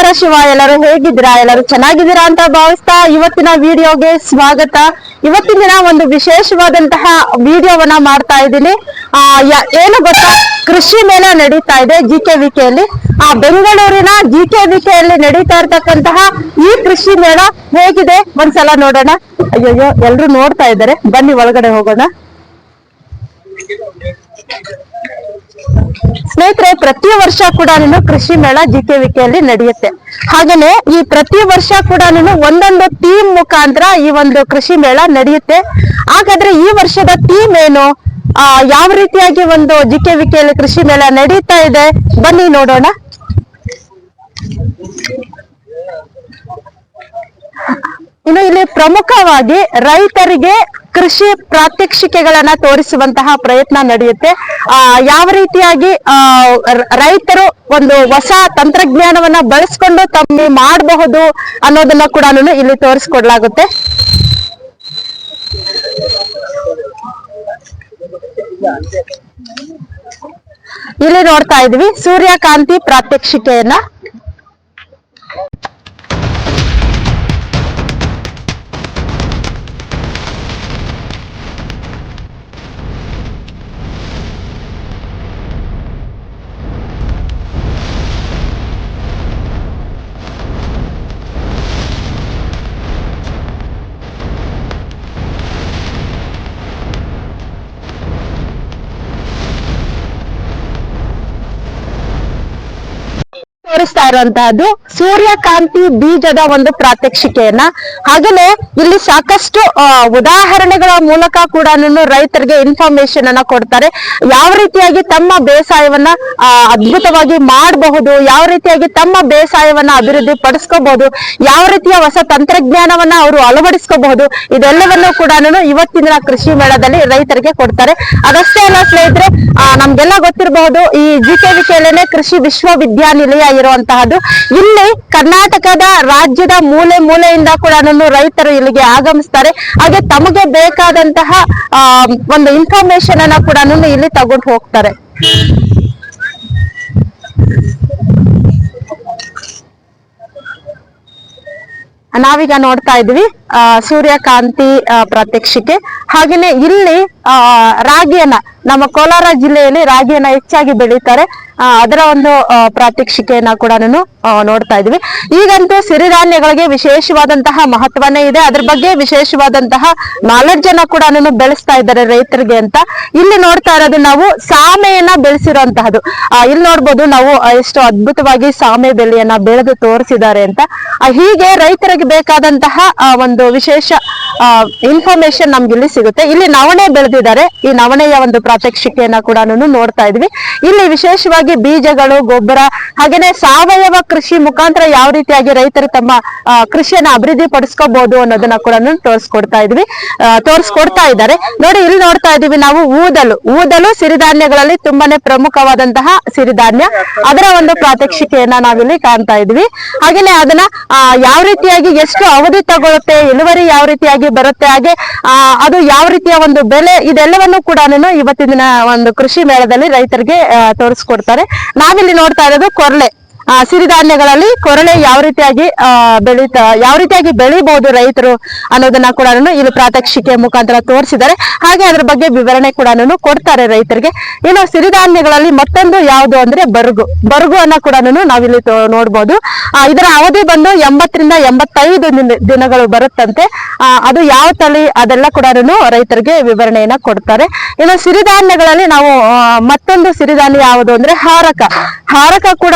ನಮಸ್ಕಾರ ಶಿವ, ಎಲ್ಲರೂ ಹೇಗಿದ್ದೀರಾ? ಎಲ್ಲರೂ ಚೆನ್ನಾಗಿದ್ದೀರಾ ಅಂತ ಭಾವಿಸ್ತಾ ಇವತ್ತಿನ ವಿಡಿಯೋಗೆ ಸ್ವಾಗತ. ಇವತ್ತಿನ ದಿನ ಒಂದು ವಿಶೇಷವಾದಂತಹ ವಿಡಿಯೋವನ್ನ ಮಾಡ್ತಾ ಇದ್ದೀನಿ. ಆ ಏನು ಗೊತ್ತಾ? ಕೃಷಿ ಮೇಳ ನಡೀತಾ ಇದೆ ಜಿ ಕೆ ವಿಕೆಯಲ್ಲಿ. ಆ, ಬೆಂಗಳೂರಿನ ಜಿ ಕೆ ವಿಕೆಯಲ್ಲಿ ನಡೀತಾ ಇರ್ತಕ್ಕಂತಹ ಈ ಕೃಷಿ ಮೇಳ ಹೇಗಿದೆ? ಒಂದ್ಸಲ ನೋಡೋಣ. ಅಯ್ಯಯ್ಯೋ, ಎಲ್ರು ನೋಡ್ತಾ ಇದ್ದಾರೆ. ಬನ್ನಿ, ಒಳಗಡೆ ಹೋಗೋಣ. ಸ್ನೇಹಿತರೆ, ಪ್ರತಿ ವರ್ಷ ಕೂಡ ಕೃಷಿ ಮೇಳ ಜಿ ಕೆ ವಿಕೆಯಲ್ಲಿ ನಡೆಯುತ್ತೆ. ಹಾಗೇನೆ ಈ ಪ್ರತಿ ವರ್ಷ ಕೂಡ ಒಂದೊಂದು ಟೀಮ್ ಮುಖಾಂತರ ಈ ಒಂದು ಕೃಷಿ ಮೇಳ ನಡೆಯುತ್ತೆ. ಹಾಗಾದ್ರೆ ಈ ವರ್ಷದ ಟೀಮ್ ಏನು? ಆ, ಯಾವ ರೀತಿಯಾಗಿ ಒಂದು ಜಿ ಕೆ ವಿಕೆಯಲ್ಲಿ ಕೃಷಿ ಮೇಳ ನಡೀತಾ ಇದೆ? ಬನ್ನಿ ನೋಡೋಣ. ಇನ್ನು ಇಲ್ಲಿ ಪ್ರಮುಖವಾಗಿ ರೈತರಿಗೆ ಕೃಷಿ ಪ್ರಾತ್ಯಕ್ಷಿಕೆಗಳನ್ನ ತೋರಿಸುವಂತಹ ಪ್ರಯತ್ನ ನಡೆಯುತ್ತೆ. ಆ, ಯಾವ ರೀತಿಯಾಗಿ ರೈತರು ಒಂದು ಹೊಸ ತಂತ್ರಜ್ಞಾನವನ್ನ ಬಳಸ್ಕೊಂಡು ತಮ್ಮ ಮಾಡಬಹುದು ಅನ್ನೋದನ್ನ ಕೂಡ ಇಲ್ಲಿ ತೋರಿಸ್ಕೊಡ್ಲಾಗುತ್ತೆ. ಇಲ್ಲಿ ನೋಡ್ತಾ ಇದ್ವಿ ಸೂರ್ಯಕಾಂತಿ ಪ್ರಾತ್ಯಕ್ಷಿಕೆಯನ್ನ. ತೋರಿಸ್ತಾ ಇರುವಂತಹದ್ದು ಸೂರ್ಯಕಾಂತಿ ಬೀಜದ ಒಂದು ಪ್ರಾತ್ಯಕ್ಷಿಕೆಯನ್ನ. ಹಾಗೇನೆ ಇಲ್ಲಿ ಸಾಕಷ್ಟು ಉದಾಹರಣೆಗಳ ಮೂಲಕ ಕೂಡ ರೈತರಿಗೆ ಇನ್ಫಾರ್ಮೇಶನ್ ಅನ್ನ ಕೊಡ್ತಾರೆ. ಯಾವ ರೀತಿಯಾಗಿ ತಮ್ಮ ಬೇಸಾಯವನ್ನ ಅದ್ಭುತವಾಗಿ ಮಾಡಬಹುದು, ಯಾವ ರೀತಿಯಾಗಿ ತಮ್ಮ ಬೇಸಾಯವನ್ನ ಅಭಿವೃದ್ಧಿ ಪಡಿಸ್ಕೋಬಹುದು, ಯಾವ ರೀತಿಯ ಹೊಸ ತಂತ್ರಜ್ಞಾನವನ್ನ ಅವರು ಅಳವಡಿಸ್ಕೋಬಹುದು, ಇದೆಲ್ಲವನ್ನು ಕೂಡ ಇವತ್ತಿನ ಕೃಷಿ ಮೇಳದಲ್ಲಿ ರೈತರಿಗೆ ಕೊಡ್ತಾರೆ. ಅದಷ್ಟೇ ಅಲ್ಲ ಸ್ನೇಹಿತರೆ ನಮ್ಗೆಲ್ಲ ಗೊತ್ತಿರಬಹುದು, ಈ ಜಿ ಕೆ ವಿಕೆಯಲ್ಲೇನೆ ಕೃಷಿ ವಿಶ್ವವಿದ್ಯಾನಿಲಯ ಇರುವಂತಹದ್ದು ಇಲ್ಲಿ ಕರ್ನಾಟಕದ ರಾಜ್ಯದ ಮೂಲೆ ಮೂಲೆಯಿಂದ ಕೂಡ ರೈತರು ಇಲ್ಲಿಗೆ ಆಗಮಿಸ್ತಾರೆ. ಹಾಗೆ ತಮಗೆ ಬೇಕಾದಂತಹ ಒಂದು ಇನ್ಫಾರ್ಮೇಶನ್ ಅನ್ನ ಕೂಡ ಇಲ್ಲಿ ತಗೊಂಡು ಹೋಗ್ತಾರೆ. ನಾವೀಗ ನೋಡ್ತಾ ಇದ್ವಿ ಸೂರ್ಯಕಾಂತಿ ಪ್ರಾತ್ಯಕ್ಷಿಕೆ. ಹಾಗೇನೆ ಇಲ್ಲಿ ರಾಗಿಯನ್ನ ನಮ್ಮ ಕೋಲಾರ ಜಿಲ್ಲೆಯಲ್ಲಿ ರಾಗಿಯನ್ನ ಹೆಚ್ಚಾಗಿ ಬೆಳೀತಾರೆ. ಅದರ ಒಂದು ಪ್ರಾತ್ಯಕ್ಷಿಕೆಯನ್ನ ಕೂಡ ನೋಡ್ತಾ ಇದ್ವಿ. ಈಗಂತೂ ಸಿರಿಧಾನ್ಯಗಳಿಗೆ ವಿಶೇಷವಾದಂತಹ ಮಹತ್ವನೇ ಇದೆ. ಅದ್ರ ಬಗ್ಗೆ ವಿಶೇಷವಾದಂತಹ ನಾಲೆಡ್ಜ್ ಅನ್ನ ಕೂಡ ನಾನು ಬೆಳೆಸ್ತಾ ಇದ್ದಾರೆ ರೈತರಿಗೆ ಅಂತ. ಇಲ್ಲಿ ನೋಡ್ತಾ ಇರೋದು ನಾವು ಸಾಮೆಯನ್ನ ಬೆಳೆಸಿರುವಂತಹದ್ದು ಇಲ್ಲಿ ನೋಡ್ಬೋದು ನಾವು ಎಷ್ಟು ಅದ್ಭುತವಾಗಿ ಸಾಮೆ ಬೆಳೆಯನ್ನ ಬೆಳೆದು ತೋರಿಸಿದ್ದಾರೆ ಅಂತ. ಹೀಗೆ ರೈತರಿಗೆ ಬೇಕಾದಂತಹ ಒಂದು ವಿಶೇಷ ಇನ್ಫಾರ್ಮೇಶನ್ ನಮ್ಗೆ ಇಲ್ಲಿ ಸಿಗುತ್ತೆ. ಇಲ್ಲಿ ನವಣೆ ಬೆಳೆದಿದ್ದಾರೆ. ಈ ನವಣೆಯ ಒಂದು ಪ್ರಾತ್ಯಕ್ಷಿಕೆಯನ್ನ ಕೂಡ ನೋಡ್ತಾ ಇದ್ವಿ. ಇಲ್ಲಿ ವಿಶೇಷವಾಗಿ ಬೀಜಗಳು, ಗೊಬ್ಬರ, ಹಾಗೇನೆ ಸಾವಯವ ಕೃಷಿ ಮುಖಾಂತರ ಯಾವ ರೀತಿಯಾಗಿ ರೈತರು ತಮ್ಮ ಕೃಷಿಯನ್ನ ಅಭಿವೃದ್ಧಿ ಪಡಿಸ್ಕೋಬಹುದು ಅನ್ನೋದನ್ನ ಕೂಡ ತೋರಿಸ್ಕೊಡ್ತಾ ಇದ್ವಿ. ತೋರಿಸ್ಕೊಡ್ತಾ ಇದ್ದಾರೆ. ನೋಡಿ, ಇಲ್ಲಿ ನೋಡ್ತಾ ಇದೀವಿ ನಾವು ಊದಲು. ಊದಲು ಸಿರಿಧಾನ್ಯಗಳಲ್ಲಿ ತುಂಬಾನೇ ಪ್ರಮುಖವಾದಂತಹ ಸಿರಿಧಾನ್ಯ. ಅದರ ಒಂದು ಪ್ರಾತ್ಯಕ್ಷಿಕೆಯನ್ನ ನಾವಿಲ್ಲಿ ಕಾಣ್ತಾ ಇದ್ವಿ. ಹಾಗೇನೆ ಅದನ್ನ ಯಾವ ರೀತಿಯಾಗಿ ಎಷ್ಟು ಅವಧಿ ತಗೊಳುತ್ತೆ ಇಳುವರಿ ಯಾವ ರೀತಿಯಾಗಿ ಬರುತ್ತೆ. ಹಾಗೆ ಅದು ಯಾವ ರೀತಿಯ ಒಂದು ಬೆಲೆ ಇದೆಲ್ಲವನ್ನು ಕೂಡ ಇವತ್ತಿನ ದಿನ ಒಂದು ಕೃಷಿ ಮೇಳದಲ್ಲಿ ರೈತರಿಗೆ ತೋರಿಸ್ಕೊಡ್ತಾರೆ. ನಾವಿಲ್ಲಿ ನೋಡ್ತಾ ಇರೋದು ಕೊರ್ಲೆ ಸಿರಿಧಾನ್ಯಗಳಲ್ಲಿ ಕೊರಳೆ ಯಾವ ರೀತಿಯಾಗಿ ಬೆಳೀತಾ, ಯಾವ ರೀತಿಯಾಗಿ ಬೆಳಿಬಹುದು ರೈತರು ಅನ್ನೋದನ್ನ ಕೂಡ ಇಲ್ಲಿ ಪ್ರಾತ್ಯಕ್ಷಿಕೆ ಮುಖಾಂತರ ತೋರಿಸಿದ್ದಾರೆ. ಹಾಗೆ ಅದ್ರ ಬಗ್ಗೆ ವಿವರಣೆ ಕೂಡ ಕೊಡ್ತಾರೆ ರೈತರಿಗೆ. ಇನ್ನು ಸಿರಿಧಾನ್ಯಗಳಲ್ಲಿ ಮತ್ತೊಂದು ಯಾವುದು ಅಂದ್ರೆ ಬರುಗು. ಬರುಗು ಅನ್ನ ಕೂಡ ನಾವಿಲ್ಲಿ ನೋಡ್ಬೋದು. ಇದರ ಅವಧಿ ಬಂದು ಎಂಬತ್ತರಿಂದ ಎಂಬತ್ತೈದು ದಿನ- ದಿನಗಳು ಬರುತ್ತಂತೆ. ಅದು ಯಾವ ತಳಿ ಅದೆಲ್ಲ ಕೂಡ ರೈತರಿಗೆ ವಿವರಣೆಯನ್ನ ಕೊಡ್ತಾರೆ. ಇನ್ನು ಸಿರಿಧಾನ್ಯಗಳಲ್ಲಿ ನಾವು ಮತ್ತೊಂದು ಸಿರಿಧಾನ್ಯ ಯಾವುದು ಅಂದ್ರೆ ಹಾರಕ. ಹಾರಕ ಕೂಡ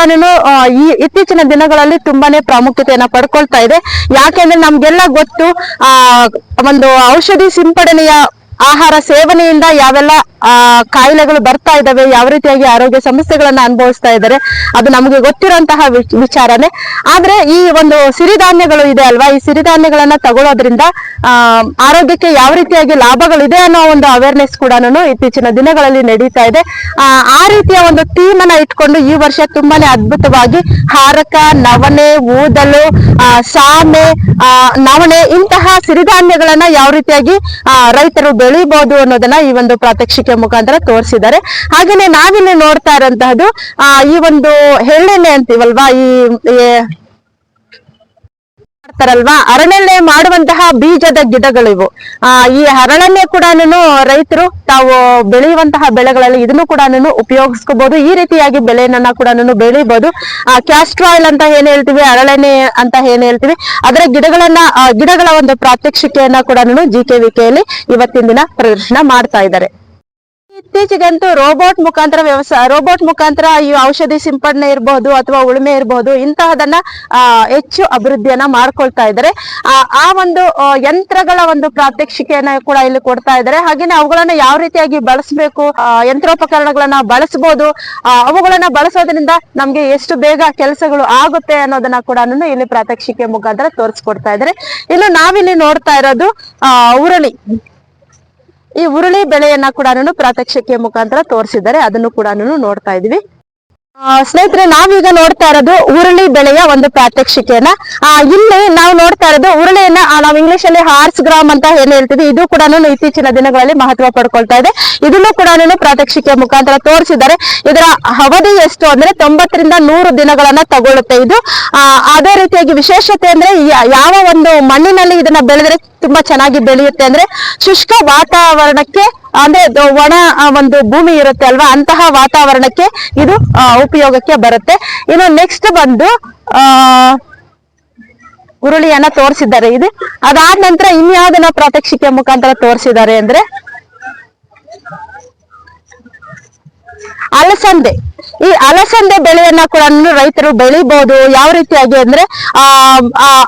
ಈ ಇತ್ತೀಚಿನ ದಿನಗಳಲ್ಲಿ ತುಂಬಾನೇ ಪ್ರಾಮುಖ್ಯತೆಯನ್ನ ಪಡ್ಕೊಳ್ತಾ ಇದೆ. ಯಾಕೆಂದ್ರೆ ನಮ್ಗೆಲ್ಲ ಗೊತ್ತು ಆ ಒಂದು ಔಷಧಿ ಸಿಂಪಡಣೆಯ ಆಹಾರ ಸೇವನೆಯಿಂದ ಯಾವೆಲ್ಲ ಕಾಯಿಲೆಗಳು ಬರ್ತಾ ಇದ್ದಾವೆ ಯಾವ ರೀತಿಯಾಗಿ ಆರೋಗ್ಯ ಸಮಸ್ಯೆಗಳನ್ನ ಅನುಭವಿಸ್ತಾ ಇದ್ದಾರೆ ಅದು ನಮಗೆ ಗೊತ್ತಿರುವಂತಹ ವಿಚಾರನೇ. ಆದ್ರೆ ಈ ಒಂದು ಸಿರಿಧಾನ್ಯಗಳು ಇದೆ ಅಲ್ವಾ? ಈ ಸಿರಿಧಾನ್ಯಗಳನ್ನ ತಗೊಳ್ಳೋದ್ರಿಂದ ಆರೋಗ್ಯಕ್ಕೆ ಯಾವ ರೀತಿಯಾಗಿ ಲಾಭಗಳಿದೆ ಅನ್ನೋ ಒಂದು ಅವೇರ್ನೆಸ್ ಕೂಡ ಇತ್ತೀಚಿನ ದಿನಗಳಲ್ಲಿ ನಡೀತಾ ಇದೆ. ಆ ರೀತಿಯ ಒಂದು ಥೀಮ್ ಅನ್ನ ಇಟ್ಕೊಂಡು ಈ ವರ್ಷ ತುಂಬಾನೇ ಅದ್ಭುತವಾಗಿ ಹಾರಕ, ನವಣೆ, ಊದಲು ಸಾಮೆ ನವಣೆ ಇಂತಹ ಸಿರಿಧಾನ್ಯಗಳನ್ನ ಯಾವ ರೀತಿಯಾಗಿ ರೈತರು ಬೆಳಿಬಹುದು ಅನ್ನೋದನ್ನ ಈ ಒಂದು ಪ್ರಾತ್ಯಕ್ಷಿಕೆ ಮುಖಾಂತರ ತೋರಿಸಿದ್ದಾರೆ. ಹಾಗೇನೆ ನಾವಿಲ್ಲಿ ನೋಡ್ತಾ ಇರೋಂತಹದ್ದು, ಆ, ಈ ಒಂದು ಎಳ್ಳೆಣ್ಣೆ ಅಂತೀವಲ್ವಾ ಈ ಈ ಮಾಡ್ತಾರಲ್ವಾ ಅರಣ್ಯನೆ ಮಾಡುವಂತಹ ಬೀಜದ ಗಿಡಗಳಿವು. ಆ, ಈ ಹರಳನ್ನೇ ಕೂಡ ರೈತರು ತಾವು ಬೆಳೆಯುವಂತಹ ಬೆಳೆಗಳಲ್ಲಿ ಇದನ್ನು ಕೂಡ ಉಪಯೋಗಿಸ್ಕೋಬಹುದು ಈ ರೀತಿಯಾಗಿ ಬೆಳೆಯನ್ನ ಕೂಡ ಬೆಳಿಬಹುದು ಆ ಕ್ಯಾಸ್ಟ್ರ್ ಆಯಿಲ್ ಅಂತ ಏನ್ ಹೇಳ್ತೀವಿ? ಹರಳೆಣ್ಣೆ ಅಂತ ಏನ್ ಹೇಳ್ತೀವಿ? ಅದರ ಗಿಡಗಳನ್ನ ಗಿಡಗಳ ಒಂದು ಪ್ರಾತ್ಯಕ್ಷಿಕೆಯನ್ನ ಕೂಡ ಜಿ ಕೆ ವಿಕೆಯಲ್ಲಿ ಇವತ್ತಿನ ದಿನ ಪ್ರದರ್ಶನ ಮಾಡ್ತಾ ಇದ್ದಾರೆ. ಇತ್ತೀಚೆಗಂತೂ ರೋಬೋಟ್ ಮುಖಾಂತರ ವ್ಯವಸಾಯ ರೋಬೋಟ್ ಮುಖಾಂತರ ಈ ಔಷಧಿ ಸಿಂಪಡಣೆ ಇರಬಹುದು ಅಥವಾ ಉಳುಮೆ ಇರಬಹುದು ಇಂತಹದನ್ನ ಹೆಚ್ಚು ಅಭಿವೃದ್ಧಿಯನ್ನ ಮಾಡ್ಕೊಳ್ತಾ ಇದ್ದಾರೆ. ಆ ಒಂದು ಯಂತ್ರಗಳ ಒಂದು ಪ್ರಾತ್ಯಕ್ಷಿಕೆಯನ್ನ ಕೂಡ ಇಲ್ಲಿ ಕೊಡ್ತಾ ಇದ್ದಾರೆ. ಹಾಗೇನೆ ಅವುಗಳನ್ನ ಯಾವ ರೀತಿಯಾಗಿ ಬಳಸಬೇಕು ಯಂತ್ರೋಪಕರಣಗಳನ್ನ ಬಳಸಬಹುದು ಅವುಗಳನ್ನ ಬಳಸೋದ್ರಿಂದ ನಮ್ಗೆ ಎಷ್ಟು ಬೇಗ ಕೆಲಸಗಳು ಆಗುತ್ತೆ ಅನ್ನೋದನ್ನ ಕೂಡ ಇಲ್ಲಿ ಪ್ರಾತ್ಯಕ್ಷಿಕೆ ಮುಖಾಂತರ ತೋರಿಸ್ಕೊಡ್ತಾ ಇದ್ದಾರೆ. ಇನ್ನು ನಾವಿಲ್ಲಿ ನೋಡ್ತಾ ಇರೋದು ಉರುಳಿ. ಈ ಉರುಳಿ ಬೆಳೆಯನ್ನ ಕೂಡ ಪ್ರಾತ್ಯಕ್ಷಿಕೆ ಮುಖಾಂತರ ತೋರಿಸಿದ್ದಾರೆ. ಅದನ್ನು ಕೂಡ ನೋಡ್ತಾ ಇದೀವಿ ಸ್ನೇಹಿತರೆ, ನಾವೀಗ ನೋಡ್ತಾ ಇರೋದು ಉರುಳಿ ಬೆಳೆಯ ಒಂದು ಪ್ರಾತ್ಯಕ್ಷಿಕೆಯನ್ನ. ಆ, ಇಲ್ಲಿ ನಾವು ನೋಡ್ತಾ ಇರೋದು ಹುರುಳಿಯನ್ನ ನಾವು ಇಂಗ್ಲಿಷ್ ಅಲ್ಲಿ ಹಾರ್ಸ್ ಗ್ರಾಮ್ ಅಂತ ಏನ್ ಹೇಳ್ತೀವಿ ಇದು ಕೂಡ ಇತ್ತೀಚಿನ ದಿನಗಳಲ್ಲಿ ಮಹತ್ವ ಪಡ್ಕೊಳ್ತಾ ಇದೆ. ಇದನ್ನು ಕೂಡ ಪ್ರಾತ್ಯಕ್ಷಿಕೆ ಮುಖಾಂತರ ತೋರಿಸಿದ್ದಾರೆ. ಇದರ ಅವಧಿ ಎಷ್ಟು ಅಂದ್ರೆ ತೊಂಬತ್ತರಿಂದ ನೂರು ದಿನಗಳನ್ನ ತಗೊಳ್ಳುತ್ತೆ ಇದು. ಅದೇ ರೀತಿಯಾಗಿ ವಿಶೇಷತೆ ಅಂದ್ರೆ ಯಾವ ಒಂದು ಮಣ್ಣಿನಲ್ಲಿ ಇದನ್ನ ಬೆಳೆದ್ರೆ ತುಂಬಾ ಚೆನ್ನಾಗಿ ಬೆಳೆಯುತ್ತೆ ಅಂದ್ರೆ ಶುಷ್ಕ ವಾತಾವರಣಕ್ಕೆ ಅಂದ್ರೆ ಒಣ ಒಂದು ಭೂಮಿ ಇರುತ್ತೆ ಅಲ್ವಾ? ಅಂತಹ ವಾತಾವರಣಕ್ಕೆ ಇದು ಉಪಯೋಗಕ್ಕೆ ಬರುತ್ತೆ. ಇನ್ನು ನೆಕ್ಸ್ಟ್ ಬಂದು, ಆ ಉರುಳಿಯನ್ನ ತೋರಿಸಿದ್ದಾರೆ. ಇದು ಅದಾದ ನಂತರ ಇನ್ಯಾವುದನ್ನ ಪ್ರಾತ್ಯಕ್ಷಿಕೆ ಮುಖಾಂತರ ತೋರಿಸಿದ್ದಾರೆ ಅಂದ್ರೆ, ಅಲಸಂದೆ. ಈ ಅಲಸಂದೆ ಬೆಳೆಯನ್ನ ಕೂಡ ರೈತರು ಬೆಳಿಬಹುದು ಯಾವ ರೀತಿಯಾಗಿ ಅಂದ್ರೆ,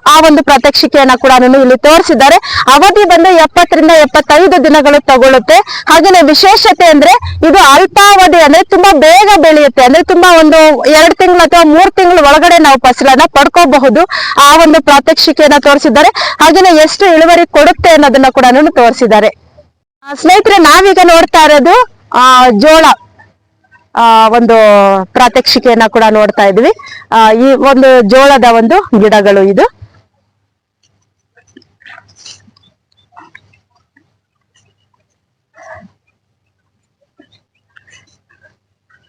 ಆ ಒಂದು ಪ್ರಾತ್ಯಕ್ಷಿಕೆಯನ್ನ ಕೂಡ ಇಲ್ಲಿ ತೋರಿಸಿದ್ದಾರೆ. ಅವಧಿ ಬಂದು ಎಪ್ಪತ್ತರಿಂದ ಎಪ್ಪತ್ತೈದು ದಿನಗಳು ತಗೊಳ್ಳುತ್ತೆ. ಹಾಗೇನೆ ವಿಶೇಷತೆ ಅಂದ್ರೆ, ಇದು ಅಲ್ಪಾವಧಿ ಅಂದ್ರೆ ತುಂಬಾ ಬೇಗ ಬೆಳೆಯುತ್ತೆ. ಅಂದ್ರೆ ತುಂಬಾ ಒಂದು ಎರಡ್ ತಿಂಗಳು ಅಥವಾ ಮೂರ್ ತಿಂಗಳು ಒಳಗಡೆ ನಾವು ಫಸಲನ್ನ ಪಡ್ಕೋಬಹುದು. ಆ ಒಂದು ಪ್ರಾತ್ಯಕ್ಷಿಕೆಯನ್ನ ತೋರಿಸಿದ್ದಾರೆ. ಹಾಗೇನೆ ಎಷ್ಟು ಇಳುವರಿ ಕೊಡುತ್ತೆ ಅನ್ನೋದನ್ನ ಕೂಡ ತೋರಿಸಿದ್ದಾರೆ. ಸ್ನೇಹಿತರೆ, ನಾವೀಗ ನೋಡ್ತಾ ಇರೋದು, ಆ, ಜೋಳ. ಒಂದು ಪ್ರಾತ್ಯಕ್ಷಿಕೆಯನ್ನ ಕೂಡ ನೋಡ್ತಾ ಇದ್ವಿ. ಈ ಒಂದು ಜೋಳದ ಒಂದು ಗಿಡಗಳು ಇದು.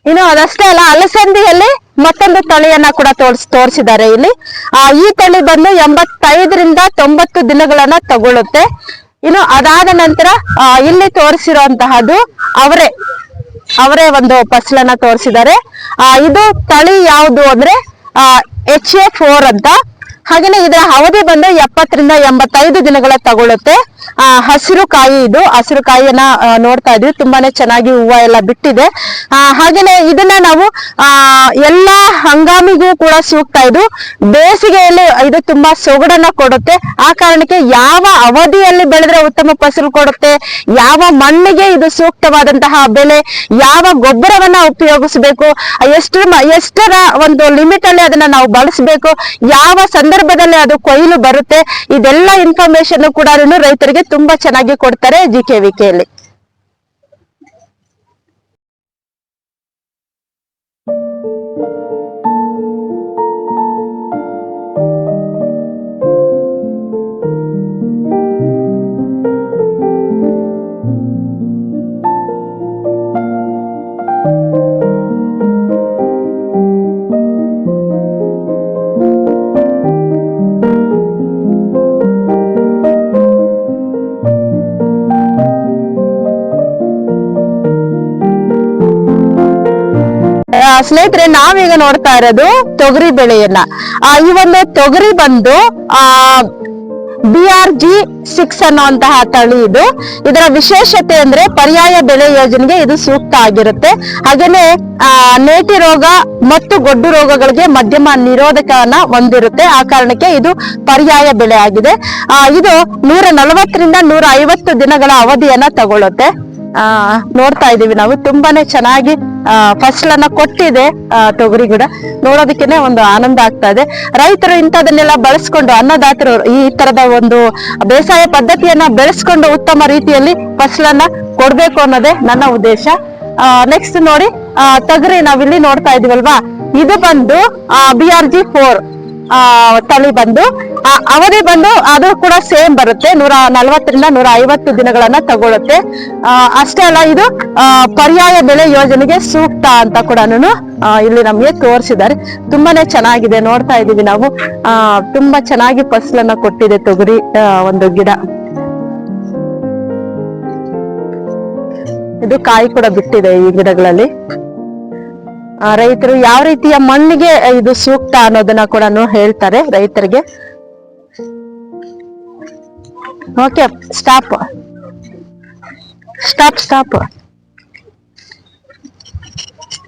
ಇನ್ನು ಅದಷ್ಟೇ ಅಲ್ಲ, ಅಲಸಂದಿಯಲ್ಲಿ ಮತ್ತೊಂದು ತಳಿಯನ್ನ ಕೂಡ ತೋರ್ಸ್, ತೋರಿಸಿದ್ದಾರೆ ಇಲ್ಲಿ. ಆ, ಈ ತಳಿ ಬಂದು ಎಂಬತ್ತೈದರಿಂದ ತೊಂಬತ್ತು ದಿನಗಳನ್ನ ತಗೊಳ್ಳುತ್ತೆ ಇನ್ನು ಅದಾದ ನಂತರ ಇಲ್ಲಿ ತೋರಿಸಿರುವಂತಹದ್ದು ಅವರೇ. ಅವರೇ ಒಂದು ಫಸಲನ್ನ ತೋರಿಸಿದ್ದಾರೆ. ಇದು ತಳಿ ಯಾವುದು ಅಂದ್ರೆ ಎಚ್ ಎ ಫೋರ್ ಅಂತ. ಹಾಗೇನೆ ಇದರ ಅವಧಿ ಬಂದು ಎಪ್ಪತ್ತರಿಂದ ಎಂಬತ್ತೈದು ದಿನಗಳ ತಗೊಳುತ್ತೆ. ಹಸಿರು ಕಾಯಿ ಇದು. ಹಸಿರು ಕಾಯಿಯನ್ನ ನೋಡ್ತಾ ಇದ್ವಿ. ತುಂಬಾನೇ ಚೆನ್ನಾಗಿ ಹೂವ ಎಲ್ಲ ಬಿಟ್ಟಿದೆ. ಹಾಗೇನೆ ಇದನ್ನ ನಾವು, ಆ, ಎಲ್ಲಾ ಹಂಗಾಮಿಗೂ ಕೂಡ ಸೂಕ್ತ ಇದು. ಬೇಸಿಗೆಯಲ್ಲಿ ಇದು ತುಂಬಾ ಸೊಗಡನ್ನ ಕೊಡುತ್ತೆ. ಆ ಕಾರಣಕ್ಕೆ ಯಾವ ಅವಧಿಯಲ್ಲಿ ಬೆಳೆದ್ರೆ ಉತ್ತಮ ಫಸಲು ಕೊಡುತ್ತೆ? ಯಾವ ಮಣ್ಣಿಗೆ ಇದು ಸೂಕ್ತವಾದಂತಹ ಬೆಲೆ? ಯಾವ ಗೊಬ್ಬರವನ್ನ ಉಪಯೋಗಿಸಬೇಕು? ಎಷ್ಟು ಎಷ್ಟರ ಒಂದು ಲಿಮಿಟ್ ಅಲ್ಲಿ ಅದನ್ನ ನಾವು ಬಳಸಬೇಕು? ಯಾವ ಸಂದರ್ಭದಲ್ಲಿ ಅದು ಕೊಯ್ಲು ಬರುತ್ತೆ? ಇದೆಲ್ಲ ಇನ್ಫಾರ್ಮೇಶನ್ ಕೂಡ ರೈತರಿಗೆ ತುಂಬಾ ಚೆನ್ನಾಗಿ ಕೊಡ್ತಾರೆ ಜಿ ಕೆ ವಿಕೆಯಲ್ಲಿ. ಆ, ಸ್ನೇಹಿತರೆ ನಾವೀಗ ನೋಡ್ತಾ ಇರೋದು ತೊಗರಿ ಬೆಳೆಯನ್ನ. ಆ, ಈ ಒಂದು ತೊಗರಿ ಬಂದು ಆ ಬಿ ಆರ್ ಜಿ ಸಿಕ್ಸ್ ಅನ್ನುವಂತಹ ತಳಿ ಇದು. ಇದರ ವಿಶೇಷತೆ ಅಂದ್ರೆ ಪರ್ಯಾಯ ಬೆಳೆ ಯೋಜನೆಗೆ ಇದು ಸೂಕ್ತ ಆಗಿರುತ್ತೆ. ಹಾಗೇನೆ ಆ ನೇಟಿ ರೋಗ ಮತ್ತು ಗೊಡ್ಡು ರೋಗಗಳಿಗೆ ಮಧ್ಯಮ ನಿರೋಧಕವನ್ನ ಹೊಂದಿರುತ್ತೆ. ಆ ಕಾರಣಕ್ಕೆ ಇದು ಪರ್ಯಾಯ ಬೆಳೆ ಆಗಿದೆ. ಇದು ನೂರ ನಲವತ್ತರಿಂದ ನೂರ ಐವತ್ತು ದಿನಗಳ ಅವಧಿಯನ್ನ ತಗೊಳುತ್ತೆ ಆ, ನೋಡ್ತಾ ಇದೀವಿ ನಾವು. ತುಂಬಾನೇ ಚೆನ್ನಾಗಿ ಫಸಲ್ ಫಸಲನ್ನ ಕೊಟ್ಟಿದೆ ತೊಗರಿ ಗಿಡ. ನೋಡೋದಕ್ಕೇನೆ ಒಂದು ಆನಂದ ಆಗ್ತಾ ಇದೆ. ರೈತರು ಇಂಥದನ್ನೆಲ್ಲ ಬಳಸ್ಕೊಂಡು ಅನ್ನದಾತರು ಈ ತರದ ಒಂದು ಬೇಸಾಯ ಪದ್ಧತಿಯನ್ನ ಬೆಳೆಸ್ಕೊಂಡು ಉತ್ತಮ ರೀತಿಯಲ್ಲಿ ಫಸಲನ್ನ ಕೊಡ್ಬೇಕು ಅನ್ನೋದೇ ನನ್ನ ಉದ್ದೇಶ. ನೆಕ್ಸ್ಟ್ ನೋಡಿ ತೊಗರಿ ನಾವಿಲ್ಲಿ ನೋಡ್ತಾ ಇದೀವಲ್ವಾ? ಇದು ಬಂದು ಬಿ ಆರ್ ಜಿ ಫೋರ್ ಆ, ತಳಿ ಬಂದು, ಆ, ಅವಧಿ ಬಂದು ಅದು ಕೂಡ ಸೇಮ್ ಬರುತ್ತೆ. ನೂರ ನಲ್ವತ್ತರಿಂದ ನೂರ ಐವತ್ತು ದಿನಗಳನ್ನ ತಗೊಳುತ್ತೆ. ಅಷ್ಟೇ ಅಲ್ಲ, ಇದು ಪರ್ಯಾಯ ಬೆಳೆ ಯೋಜನೆಗೆ ಸೂಕ್ತ ಅಂತ ಕೂಡ ಇಲ್ಲಿ ನಮ್ಗೆ ತೋರಿಸಿದ್ದಾರೆ. ತುಂಬಾನೇ ಚೆನ್ನಾಗಿದೆ, ನೋಡ್ತಾ ಇದೀವಿ ನಾವು. ಆ, ತುಂಬಾ ಚೆನ್ನಾಗಿ ಫಸಲನ್ನ ಕೊಟ್ಟಿದೆ ತೊಗರಿ ಒಂದು ಗಿಡ. ಇದು ಕಾಯಿ ಕೂಡ ಬಿಟ್ಟಿದೆ ಈ ಗಿಡಗಳಲ್ಲಿ. ರೈತರು ಯಾವ ರೀತಿಯ ಮಣ್ಣಿಗೆ ಇದು ಸೂಕ್ತ ಅನ್ನೋದನ್ನ ಕೂಡ ಹೇಳ್ತಾರೆ ರೈತರಿಗೆ. Okay stop stop stop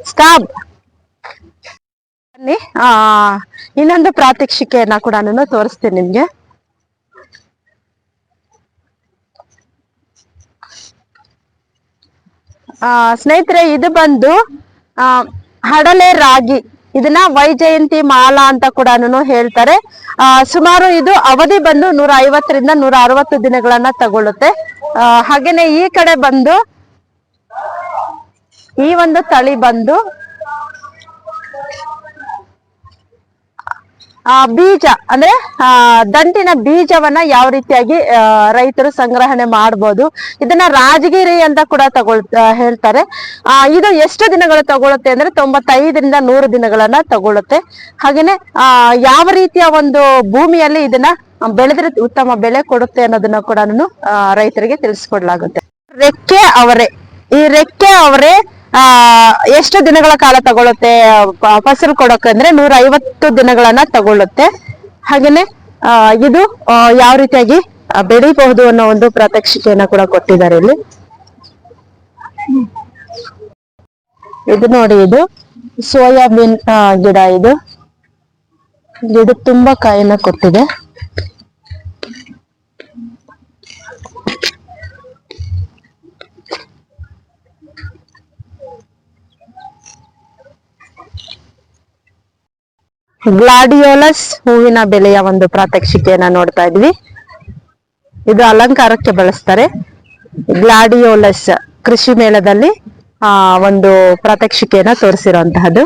stop ಆ, ಇನ್ನೊಂದು ಪ್ರಾತ್ಯಕ್ಷಿಕೆಯನ್ನ ಕೂಡ ನಾನು ತೋರಿಸ್ತೀನಿ ನಿಮ್ಗೆ. ಆ, ಸ್ನೇಹಿತರೆ, ಇದು ಬಂದು, ಆ ಹಡಲೆ ರಾಗಿ. ಇದನ್ನ ವೈಜಯಂತಿ ಮಾಲಾ ಅಂತ ಕೂಡ ಹೇಳ್ತಾರೆ. ಆ, ಸುಮಾರು ಇದು ಅವಧಿ ಬಂದು ನೂರ ಐವತ್ತರಿಂದ ನೂರ ಅರವತ್ತು ದಿನಗಳನ್ನ ತಗೊಳ್ಳುತ್ತೆ. ಹಾಗೇನೆ ಈ ಕಡೆ ಬಂದು ಈ ಒಂದು ತಳಿ ಬಂದು ಆ ಬೀಜ ಅಂದ್ರೆ ಆ ದಂಟಿನ ಬೀಜವನ್ನ ಯಾವ ರೀತಿಯಾಗಿ ಆ, ರೈತರು ಸಂಗ್ರಹಣೆ ಮಾಡ್ಬೋದು. ಇದನ್ನ ರಾಜಗಿರಿ ಅಂತ ಕೂಡ ತಗೊಳ್ ಹೇಳ್ತಾರೆ. ಆ ಇದು ಎಷ್ಟು ದಿನಗಳು ತಗೊಳುತ್ತೆ ಅಂದ್ರೆ ತೊಂಬತ್ತೈದರಿಂದ ನೂರು ದಿನಗಳನ್ನ ತಗೊಳುತ್ತೆ. ಹಾಗೇನೆ ಆ ಯಾವ ರೀತಿಯ ಒಂದು ಭೂಮಿಯಲ್ಲಿ ಇದನ್ನ ಬೆಳೆದ್ರೆ ಉತ್ತಮ ಬೆಳೆ ಕೊಡುತ್ತೆ ಅನ್ನೋದನ್ನ ಕೂಡ ರೈತರಿಗೆ ತಿಳಿಸ್ಕೊಡ್ಲಾಗುತ್ತೆ. ರೆಕ್ಕೆ ಅವರೇ. ಈ ರೆಕ್ಕೆ ಅವರೆ ಆ, ಎಷ್ಟು ದಿನಗಳ ಕಾಲ ತಗೊಳುತ್ತೆ ಫಸಲು ಕೊಡೋಕಂದ್ರೆ ನೂರ ಐವತ್ತು ದಿನಗಳನ್ನ ತಗೊಳ್ಳುತ್ತೆ ಹಾಗೇನೆ ಇದು ಯಾವ ರೀತಿಯಾಗಿ ಬೆಳಿಬಹುದು ಅನ್ನೋ ಒಂದು ಪ್ರಾತ್ಯಕ್ಷಿಕೆಯನ್ನ ಕೂಡ ಕೊಟ್ಟಿದ್ದಾರೆ ಇಲ್ಲಿ. ಇದು ನೋಡಿ, ಇದು ಸೋಯಾಬೀನ್ ಗಿಡ ಇದು. ಗಿಡ ತುಂಬಾ ಕಾಯಿನ ಕೊಟ್ಟಿದೆ. ಗ್ಲಾಡಿಯೋಲಸ್ ಹೂವಿನ ಬೆಲೆಯ ಒಂದು ಪ್ರಾತ್ಯಕ್ಷಿಕೆಯನ್ನ ನೋಡ್ತಾ ಇದ್ವಿ. ಇದು ಅಲಂಕಾರಕ್ಕೆ ಬಳಸ್ತಾರೆ. ಗ್ಲಾಡಿಯೋಲಸ್ ಕೃಷಿ ಮೇಳದಲ್ಲಿ, ಆ, ಒಂದು ಪ್ರಾತ್ಯಕ್ಷಿಕೆಯನ್ನ ತೋರಿಸಿರುವಂತಹದ್ದು.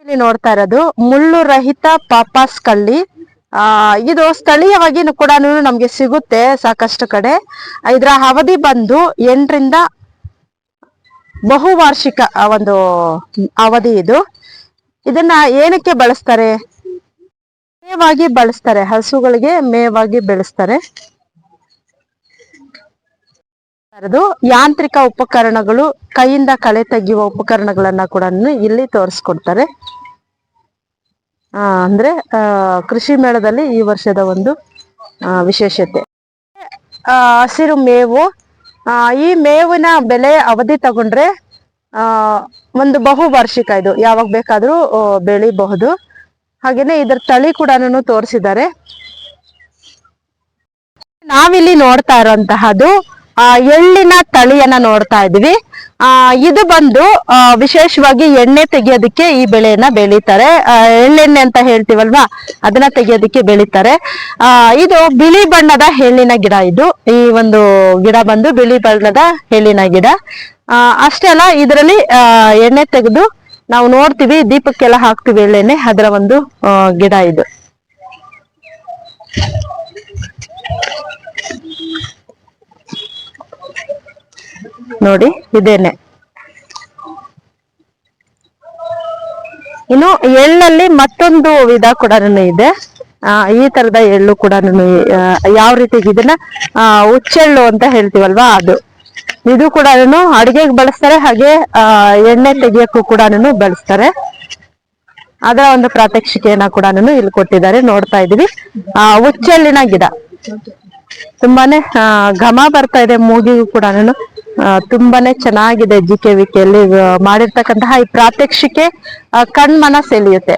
ಇಲ್ಲಿ ನೋಡ್ತಾ ಇರೋದು, ಮುಳ್ಳು ರಹಿತ ಪಾಪಾಸ್ ಕಳ್ಳಿ ಆ, ಇದು ಸ್ಥಳೀಯವಾಗಿ ಕೂಡ ನಮ್ಗೆ ಸಿಗುತ್ತೆ ಸಾಕಷ್ಟು ಕಡೆ. ಇದರ ಅವಧಿ ಬಂದು ಎಂಟರಿಂದ ಬಹುವಾರ್ಷಿಕ ಒಂದು ಅವಧಿ ಇದು. ಇದನ್ನ ಏನಕ್ಕೆ ಬಳಸ್ತಾರೆ? ಮೇವಾಗಿ ಬಳಸ್ತಾರೆ, ಹಸುಗಳಿಗೆ ಮೇವಾಗಿ ಬೆಳೆಸ್ತಾರೆ. ಯಾಂತ್ರಿಕ ಉಪಕರಣಗಳು, ಕೈಯಿಂದ ಕಳೆ ತೆಗೆಯುವ ಉಪಕರಣಗಳನ್ನ ಕೂಡ ಇಲ್ಲಿ ತೋರಿಸ್ಕೊಡ್ತಾರೆ. ಆ, ಅಂದ್ರೆ ಕೃಷಿ ಮೇಳದಲ್ಲಿ ಈ ವರ್ಷದ ಒಂದು ವಿಶೇಷತೆ. ಹಸಿರು ಮೇವು ಈ ಮೇವಿನ ಬೆಲೆ ಅವಧಿ ತಗೊಂಡ್ರೆ ಆ, ಒಂದು ಬಹುವಾರ್ಷಿಕ ಇದು. ಯಾವಾಗ ಬೇಕಾದ್ರೂ ಬೆಳಿಬಹುದು. ಹಾಗೇನೆ ಇದರ ತಳಿ ಕೂಡ ತೋರಿಸಿದ್ದಾರೆ. ನಾವಿಲ್ಲಿ ನೋಡ್ತಾ ಇರುವಂತಹದ್ದು ಆ, ಎಳ್ಳಿನ ತಳಿಯನ್ನ ನೋಡ್ತಾ ಇದೀವಿ ಆ, ಇದು ಬಂದು ವಿಶೇಷವಾಗಿ ಎಣ್ಣೆ ತೆಗೆಯೋದಕ್ಕೆ ಈ ಬೆಳೆಯನ್ನ ಬೆಳೀತಾರೆ. ಎಳ್ಳೆಣ್ಣೆ ಅಂತ ಹೇಳ್ತೀವಲ್ವಾ? ಅದನ್ನ ತೆಗೆಯೋದಕ್ಕೆ ಬೆಳೀತಾರೆ. ಆ, ಇದು ಬಿಳಿ ಬಣ್ಣದ ಎಳ್ಳಿನ ಗಿಡ ಇದು. ಈ ಒಂದು ಗಿಡ ಬಂದು ಬಿಳಿ ಬಣ್ಣದ ಎಳ್ಳಿನ ಗಿಡ. ಅಷ್ಟೇ ಅಲ್ಲ, ಇದರಲ್ಲಿ ಎಣ್ಣೆ ತೆಗೆದು ನಾವು ನೋಡ್ತೀವಿ, ದೀಪಕ್ಕೆಲ್ಲ ಹಾಕ್ತಿವಿ ಎಳ್ಳೆಣ್ಣೆ, ಅದರ ಒಂದು ಗಿಡ ಇದು. ನೋಡಿ ಇದೇನೆ ಇನ್ನು ಎಳ್ಳಲ್ಲಿ ಮತ್ತೊಂದು ವಿಧ ಕೂಡ ಇದೆ. ಈ ತರದ ಎಳ್ಳು ಕೂಡ ಯಾವ ರೀತಿ ಇದನ್ನ ಹುಚ್ಚೆಳ್ಳು ಅಂತ ಹೇಳ್ತೀವಲ್ವಾ ಅದು. ಇದು ಕೂಡ ಅಡಿಗೆಗೆ ಬಳಸ್ತಾರೆ. ಹಾಗೆ ಎಣ್ಣೆ ತೆಗಿಯಕ್ಕೂ ಕೂಡ ಬಳಸ್ತಾರೆ. ಅದರ ಒಂದು ಪ್ರಾತ್ಯಕ್ಷಿಕೆಯನ್ನ ಕೂಡ ಇಲ್ಲಿ ಕೊಟ್ಟಿದ್ದಾರೆ. ನೋಡ್ತಾ ಇದೀವಿ ಆ ಹುಚ್ಚೆಳ್ಳಿನ ಗಿಡ. ತುಂಬಾನೇ ಘಮ ಬರ್ತಾ ಇದೆ ಮೂಗಿಗೂ ಕೂಡ ತುಂಬಾನೇ ಚೆನ್ನಾಗಿದೆ ಜಿ ಕೆ ವಿಕೆಯಲ್ಲಿ ಮಾಡಿರ್ತಕ್ಕಂತಹ ಈ ಪ್ರಾತ್ಯಕ್ಷಿಕೆ ಕಣ್ಮನ ಸೆಳೆಯುತ್ತೆ.